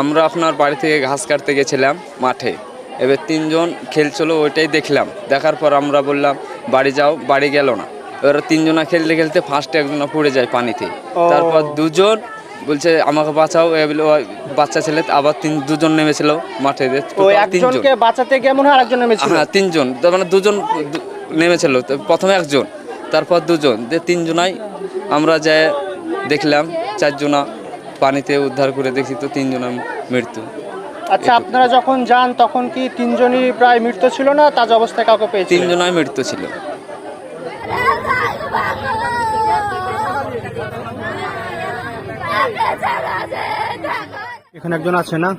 আমরা আপনার বাড়ি থেকে ঘাস কাটতে গেছিলাম মাঠে। এবার তিনজন খেলছিল ওইটাই দেখলাম। দেখার পর আমরা বললাম বাড়ি যাও বাড়ি গেল না। এবার তিনজনা খেলতে খেলতে ফার্স্টে একজনা পড়ে যায় পানিতে। তারপর দুজন বলছে আমাকে বাঁচাও। বাচ্চা ছেলে আবার তিন দুজন নেমেছিল মাঠে। বাঁচাতে গিয়ে মনে হয় আরেকজন নেমেছিল। হ্যাঁ তিনজন। তার মানে দুজন নেমেছিল প্রথমে একজন তারপর দুজন। যে তিনজনাই আমরা যে দেখলাম চারজনা পানিতে উদ্ধার করে দেখি তো তিনজনের মৃত্যু। আচ্ছা আপনারা যখন যান তখন কি তিনজনই প্রায় মৃত্যু ছিল না? তাজা অবস্থায় কাউকে পেয়েছে তিনজনই মৃত্যু ছিল। এখানে একজন আছে না?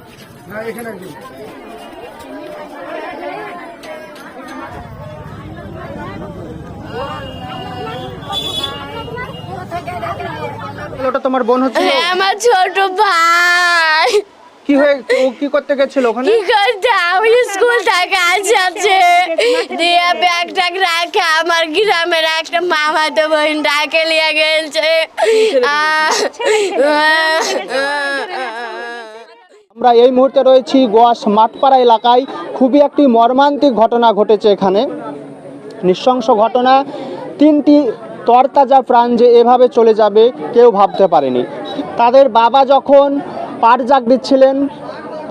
ওটা তোমার বোন হচ্ছে হ্যাঁ আমার ছোট ভাই। কি হয়ে ও কি করতে গেছিল ওখানে? কি করতে? আমি স্কুল থেকে আছে দিয়ে ব্যাগ ট্যাগ রাখে আমার গ্রামের একটা মামা তো বোন ডাকে নিয়ে গেছে। আমরা এই মুহূর্তে রয়েছি গোয়াস মাঠপাড়া এলাকায়। খুবই একটি মর্মান্তিক ঘটনা ঘটেছে এখানে। নৃশংস ঘটনা। তিনটি তরতাজা প্রাণ যে এভাবে চলে যাবে কেউ ভাবতে পারেনি। তাদের বাবা যখন পাট জাগ দিচ্ছিলেন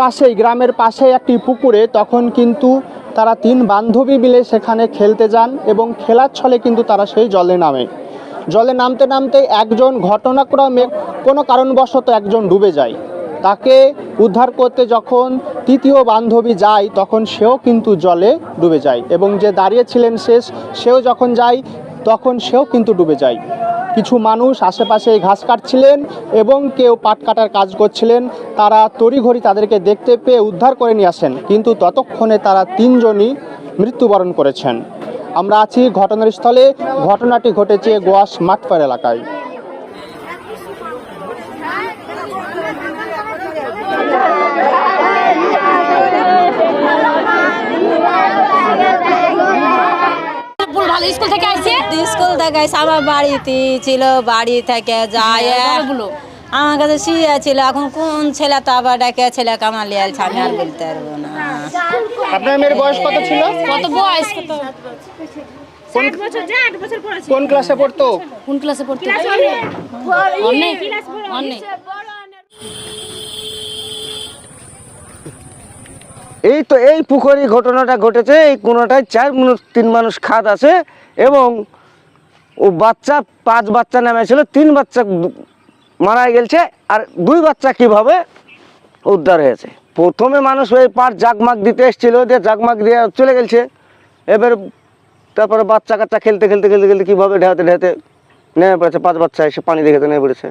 পাশেই, গ্রামের পাশে একটি পুকুরে, তখন কিন্তু তারা তিন বান্ধবী মিলে সেখানে খেলতে যান এবং খেলার ছলে কিন্তু তারা সেই জলে নামে। জলে নামতে নামতে একজন ঘটনাক্রমে কোনো কারণবশত একজন ডুবে যায়। তাকে উদ্ধার করতে যখন তৃতীয় বান্ধবী যায়, তখন সেও কিন্তু জলে ডুবে যায় এবং যে দাঁড়িয়েছিলেন শেষ, সেও যখন যায় তখন সেও কিন্তু ডুবে যায়। কিছু মানুষ আশেপাশে ঘাস কাটছিলেন এবং কেউ পাট কাটার কাজ করছিলেন। তারা তড়িঘড়ি তাদেরকে দেখতে পেয়ে উদ্ধার করে নিয়ে আসেন, কিন্তু ততক্ষণে তারা তিনজনই মৃত্যুবরণ করেছেন। আমরা আছি ঘটনার স্থলে ঘটনাটি ঘটেছে গোয়াস মাঠপাড় এলাকায়। ভালো স্কুল থেকে আইছে? স্কুল থেকে এসে আমার বাড়িতে ছিল বাড়ি থেকে যায় বলো আমার কাছে শুয়ে ছিল এখন কোন ছেলে তো আবার ডেকে ছেলে কামাল লিয়ালছে আমি আর বলতে পারব না। আপনার মেয়ের বয়স কত ছিল? কত বয়স? কত কোন ক্লাসে পড়তো? কোন ক্লাসে পড়তে? অনেক। অনেক এই তো এই পুকুরি ঘটনাটা ঘটেছে, এই কোনোটায় চার মানুষ, তিন মানুষ খাদ আছে এবং ও বাচ্চা পাঁচ বাচ্চা নেমেছিল তিন বাচ্চা মারা গেছে আর দুই বাচ্চা কীভাবে উদ্ধার হয়েছে? প্রথমে মানুষ ওই পার জাগমাগ দিতে এসেছিল, দিয়ে জাগমাগ দিয়ে চলে গেছে। এবার তারপরে বাচ্চা কাচ্চা খেলতে খেলতে খেলতে খেলতে কীভাবে ঢেতে ঢেতে নেমে পড়েছে, পাঁচ বাচ্চা এসে পানি দেখে নেমে পড়েছে।